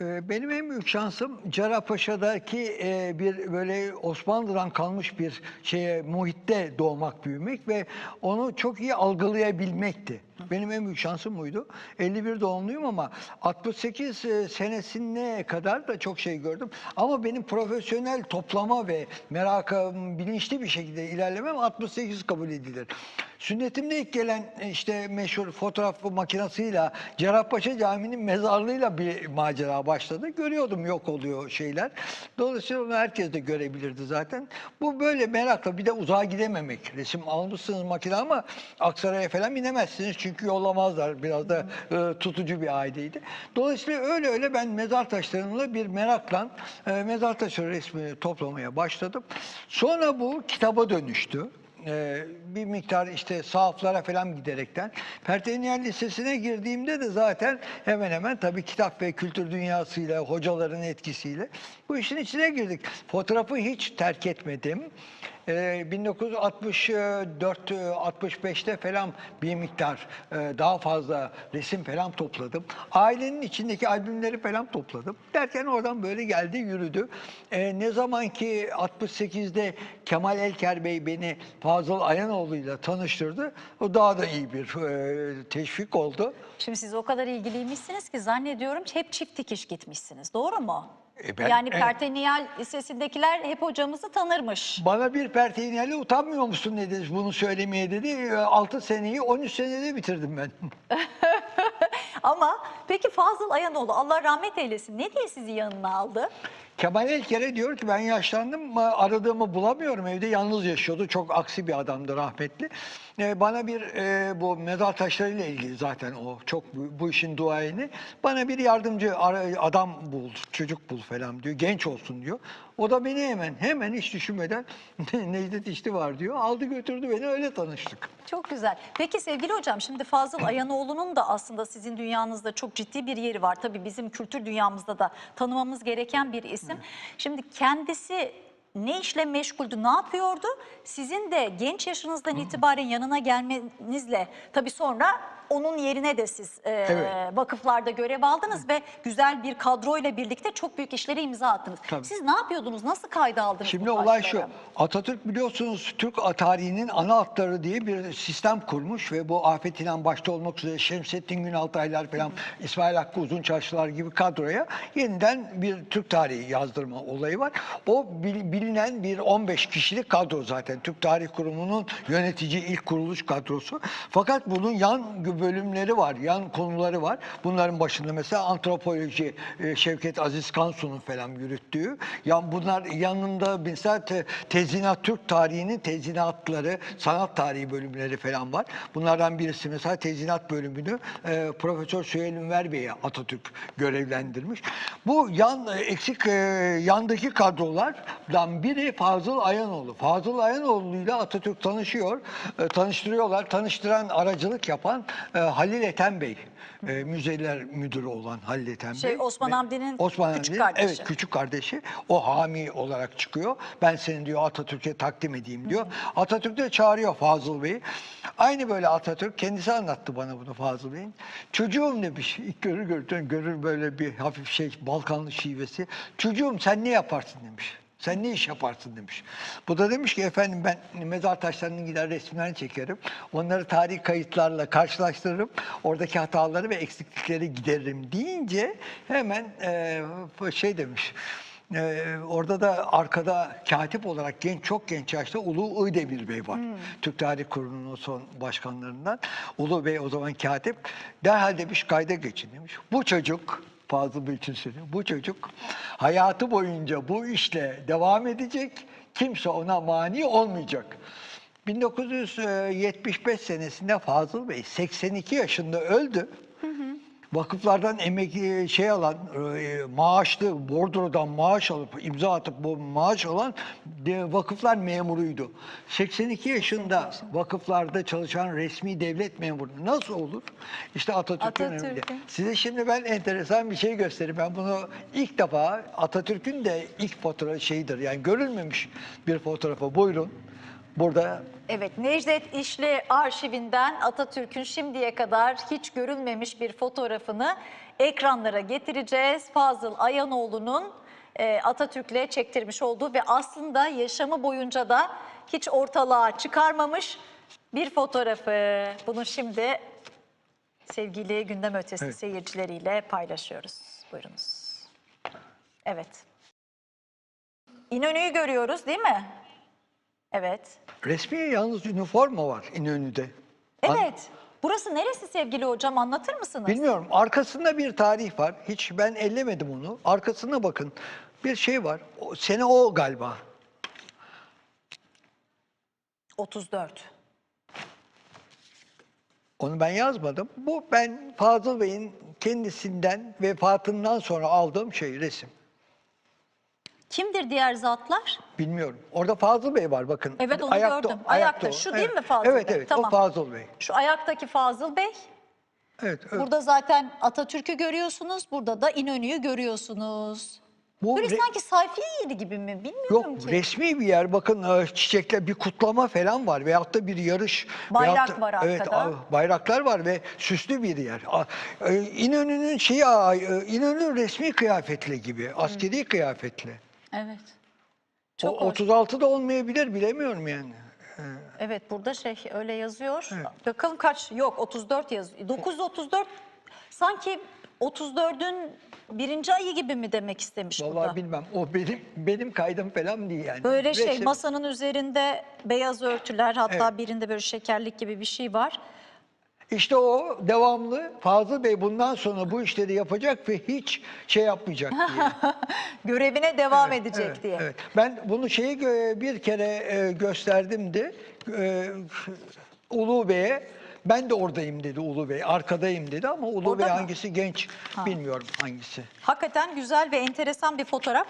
Ee, Benim en büyük şansım Cerrahpaşa'daki e, bir böyle Osmanlı'dan kalmış bir şeye muhitte doğmak, büyümek ve onu çok iyi algılayabilmekti. Benim en büyük şansım buydu. 51 doğumluyum ama 68 e, senesine kadar da çok şey gördüm. Ama benim profesyonel toplama ve merakım bilinçli bir şekilde ilerlemem 68 kabul edilir. Sünnetimde ilk gelen e, işte meşhur fotoğraf makinasıyla Cerrahpaşa Camii'nin mezarlığıyla bir macera başladı. Görüyordum yok oluyor şeyler. Dolayısıyla onu herkes de görebilirdi zaten. Bu böyle merakla bir de uzağa gidememek. Resim almışsınız makine ama Aksaray'a falan binemezsiniz çünkü yollamazlar. Biraz da e, tutucu bir aileydi. Dolayısıyla öyle öyle ben mezar taşlarımla bir merakla e, mezar taşı resmini toplamaya başladım. Sonra bu kitaba dönüştü. Ee, bir miktar işte sahaflara falan giderekten. Perteniyel Lisesi'ne girdiğimde de zaten hemen hemen tabii kitap ve kültür dünyasıyla, hocaların etkisiyle bu işin içine girdik. Fotoğrafı hiç terk etmedim. Ee, 1964-65'te falan bir miktar e, daha fazla resim falan topladım. Ailenin içindeki albümleri falan topladım. Derken oradan böyle geldi yürüdü. Ee, ne zaman ki 68'de Kemal Elker Bey beni Fazıl Ayanoğlu'yla tanıştırdı. O daha da iyi bir e, teşvik oldu. Şimdi siz o kadar ilgiliymişsiniz ki zannediyorum hep çift dikiş gitmişsiniz. Doğru mu? E ben- yani. Perteniyal Lisesi'ndekiler hep hocamızı tanırmış. Bana bir perteynelle utanmıyor musun dedi bunu söylemeye dedi. 6 seneyi 13 senede bitirdim ben. Ama peki Fazıl Ayanoğlu Allah rahmet eylesin ne diye sizi yanına aldı? Kemal Elker'e diyor ki ben yaşlandım aradığımı bulamıyorum evde yalnız yaşıyordu çok aksi bir adamdı rahmetli. Ee, bana bir e, bu mezar taşlarıyla ilgili zaten o çok bu, bu işin duayeni bana bir yardımcı adam bul çocuk bul falan diyor genç olsun diyor. O da beni hemen hemen hiç düşünmeden Necdet İşti var diyor aldı götürdü beni öyle tanıştık. Çok güzel. Peki sevgili hocam şimdi Fazıl Ayanoğlu'nun da aslında sizin dünyanızda çok ciddi bir yeri var. Tabii bizim kültür dünyamızda da tanımamız gereken bir isim. Şimdi kendisi ne işle meşguldü, ne yapıyordu? Sizin de genç yaşınızdan itibaren yanına gelmenizle tabii sonra onun yerine de siz e, Evet. vakıflarda görev aldınız ve güzel bir kadroyla birlikte çok büyük işlere imza attınız. Tabii. Siz ne yapıyordunuz? Nasıl kayda aldınız Şimdi bu olay taşları? şu. Atatürk biliyorsunuz Türk tarihinin ana hatları diye bir sistem kurmuş ve bu Afet İnan başta olmak üzere Şemsettin Günaltaylar falan İsmail Hakkı Uzunçarşılar gibi kadroya yeniden bir Türk tarihi yazdırma olayı var. O bil- bilinen bir 15 kişilik kadro zaten. Türk Tarih Kurumu'nun yönetici ilk kuruluş kadrosu. Fakat bunun yan bölümleri var, yan konuları var. Bunların başında mesela antropoloji e, Şevket Aziz Kansu'nun falan yürüttüğü. Ya bunlar yanında mesela te, tezinat Türk tarihinin tezinatları, sanat tarihi bölümleri falan var. Bunlardan birisi mesela tezinat bölümünü e, Profesör Süheyl Ünver Bey'e Atatürk görevlendirmiş. Bu yan e, eksik e, yandaki kadrolardan biri Fazıl Ayanoğlu. Fazıl Ayanoğlu ile Atatürk tanışıyor, e, tanıştırıyorlar. Tanıştıran aracılık yapan e, Halil Ethem Bey. E, müzeler müdürü olan Halil Ethem Şey, Bey. Osman Hamdi'nin Osman küçük Hamdi'nin, kardeşi. Evet küçük kardeşi. O hami olarak çıkıyor. Ben seni diyor Atatürk'e takdim edeyim diyor. Atatürk de çağırıyor Fazıl Bey'i. Aynı böyle Atatürk kendisi anlattı bana bunu Fazıl Bey'in. Çocuğum demiş ilk görür görür, görür böyle bir hafif şey Balkanlı şivesi. Çocuğum sen ne yaparsın demiş. Sen ne iş yaparsın demiş. Bu da demiş ki efendim ben mezar taşlarının gider resimlerini çekerim. Onları tarih kayıtlarla karşılaştırırım. Oradaki hataları ve eksiklikleri gideririm deyince hemen e, şey demiş. e, orada da arkada katip olarak genç çok genç yaşta Ulu Özdemir Bey var. Türk Tarih Kurumu'nun son başkanlarından. Ulu Bey o zaman katip. Derhal demiş kayda geçin demiş. Bu çocuk Fazıl için söylüyorum. Bu çocuk hayatı boyunca bu işle devam edecek. Kimse ona mani olmayacak. 1975 senesinde Fazıl Bey 82 yaşında öldü. Vakıflardan emek şey alan, e, maaşlı, bordrodan maaş alıp imza atıp bu maaş alan vakıflar memuruydu. 82 yaşında vakıflarda çalışan resmi devlet memuru nasıl olur? İşte Atatürk'ün Atatürk'ün. önünde. Size şimdi ben enteresan bir şey göstereyim. Ben bunu ilk defa Atatürk'ün de ilk fotoğrafı şeyidir. Yani görülmemiş bir fotoğrafı. Buyurun. Burada Evet, Necdet İşli arşivinden Atatürk'ün şimdiye kadar hiç görülmemiş bir fotoğrafını ekranlara getireceğiz. Fazıl Ayanoğlu'nun e, Atatürk'le çektirmiş olduğu ve aslında yaşamı boyunca da hiç ortalığa çıkarmamış bir fotoğrafı. Bunu şimdi sevgili gündem ötesi Evet. seyircileriyle paylaşıyoruz. Buyurunuz. Evet. İnönü'yü görüyoruz değil mi? Evet. Resmi yalnız üniforma var İnönü'de. An- Evet. Burası neresi sevgili hocam anlatır mısınız? Bilmiyorum. Arkasında bir tarih var. Hiç ben ellemedim onu. Arkasına bakın. Bir şey var. O, sene o galiba. 34. Onu ben yazmadım. Bu ben Fazıl Bey'in kendisinden vefatından sonra aldığım şey resim. Kimdir diğer zatlar? Bilmiyorum. Orada Fazıl Bey var bakın. Evet, onu gördüm. Ayakta. o. Şu değil Evet. mi Fazıl Evet Bey? evet Tamam. o Fazıl Bey. Şu ayaktaki Fazıl Bey. Evet. evet. Burada zaten Atatürk'ü görüyorsunuz. Burada da İnönü'yü görüyorsunuz. Bu Böyle sanki sayfiye yeri gibi mi? Bilmiyorum Yok ki. resmi bir yer bakın e, çiçekler bir kutlama falan var veyahut da bir yarış. Bayrak veyahut da- var Evet arkada. a- bayraklar var ve süslü bir yer. E, İnönü'nün şeyi e, İnönü resmi kıyafetli gibi askeri kıyafetli. Evet. O, Çok hoş. 36 da olmayabilir bilemiyorum yani. Evet burada şey öyle yazıyor. Bakalım kaç? Yok 34 yazıyor. 934 sanki 34'ün birinci ayı gibi mi demek istemiş Vallahi burada? bilmem o benim benim kaydım falan değil yani. Böyle şey Resim- masanın üzerinde beyaz örtüler hatta Evet. birinde böyle şekerlik gibi bir şey var. İşte o devamlı Fazıl Bey bundan sonra bu işleri yapacak ve hiç şey yapmayacak diye. Görevine devam edecek Evet, diye. evet. Ben bunu şeyi bir kere e, gösterdim de e, Ulu Bey'e ben de oradayım dedi Ulu Bey. Arkadayım dedi ama Ulu Orada Bey mı? hangisi genç bilmiyorum hangisi. Hakikaten güzel ve enteresan bir fotoğraf.